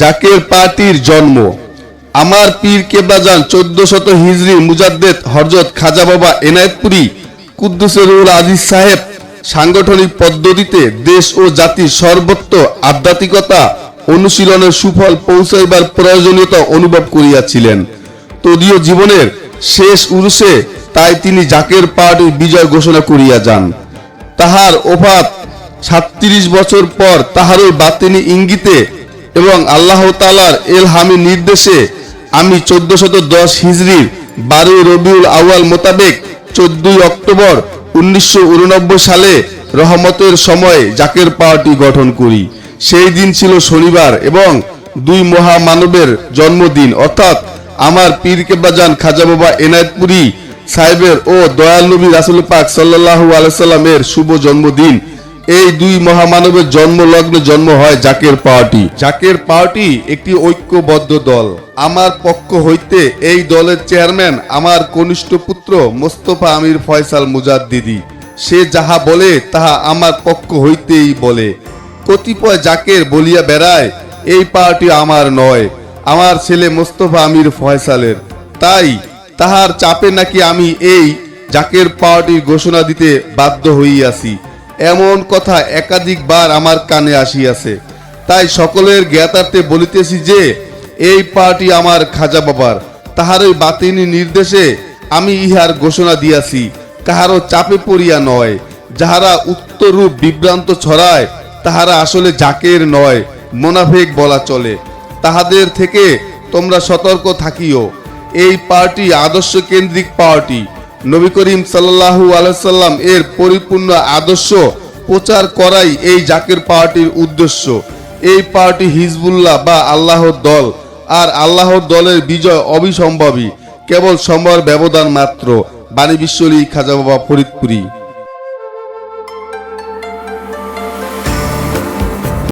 জাকের পার্টির জন্ম। আমার পীর কেবলাজান চোদ্দ শত হিজরি মুজাদ্দেদ হরজত খাজা বাবা এনায়েতপুরি কুদ্দুসেরুল আজিজ সাহেব সাংগঠনিক পদ্ধতিতে দেশ ও জাতির সর্বত্র আধ্যাত্মিকতা অনুশীলনের সুফল পৌঁছাইবার প্রয়োজনীয়তা অনুভব করিয়াছিলেন। তদীয় জীবনের শেষ উরুষে তাই তিনি জাকের পার্টির বিজয় ঘোষণা করিয়া যান। তাহার ওফাত সাতত্রিশ বছর পর তাহারই বাতিনি ইঙ্গিতে এবং আল্লাহ তালার এলহামি নির্দেশে আমি চোদ্দ শত দশ হিজড়ির বারোই রবিউল আউয়াল মোতাবেক চোদ্দই অক্টোবর উনিশশো উননব্বই সালে রহমতের সময় জাকের পার্টি গঠন করি। সেই দিন ছিল শনিবার এবং দুই মহামানবের জন্মদিন। অর্থাৎ আমার পীর কেবাজান খাজা বাবা এনায়তপুরি সাহেবের ও দয়াল নবী রাসুল পাক সাল্লাহু আলাইসাল্লামের শুভ জন্মদিন। এই দুই মহামানবের জন্ম লগ্নে জন্ম হয় জাকের পার্টি। জাকের পার্টি একটি ঐক্যবদ্ধ দল। আমার পক্ষ হইতে এই দলের চেয়ারম্যান আমার কনিষ্ঠ পুত্র মোস্তফা আমির ফয়সাল মুজাদ্দিদি সে যাহা বলে, তাহা আমার পক্ষ হইতেই বলে। কতিপয় জাকের বলিয়া বেড়ায়, এই পার্টি আমার নয়, আমার ছেলে মোস্তফা আমির ফয়সালের। তাই তাহার চাপে নাকি আমি এই জাকের পার্টির ঘোষণা দিতে বাধ্য হইয়াছি। এমন কথা একাধিকবার আমার কানে আসিয়াছে। তাই সকলের জ্ঞাতার্থে বলিতেছি যে, এই পার্টি আমার খাজা বাবার। তাহারই বাতিনি নির্দেশে আমি ইহার ঘোষণা দিয়াছি, কাহারও চাপে পড়িয়া নয়। যাহারা উত্তরূপ বিভ্রান্ত ছড়ায়, তাহারা আসলে জাকের নয়, মোনাফেক বলা চলে। তাহাদের থেকে তোমরা সতর্ক থাকিও। এই পার্টি আদর্শ কেন্দ্রিক পার্টি। নবী করিম সাল্লাহু আলসালাম এর পরিপূর্ণ আদর্শ প্রচার করাই এই জাকের পার্টির উদ্দেশ্য। এই পার্টি হিজবুল্লাহ বা আল্লাহর দল, আর আল্লাহর দলের বিজয় অবিসম্ভবী, কেবল সময়ের ব্যবধান মাত্র। বাণী বিশ্বলী, খাজা বাবা ফরিদপুরি।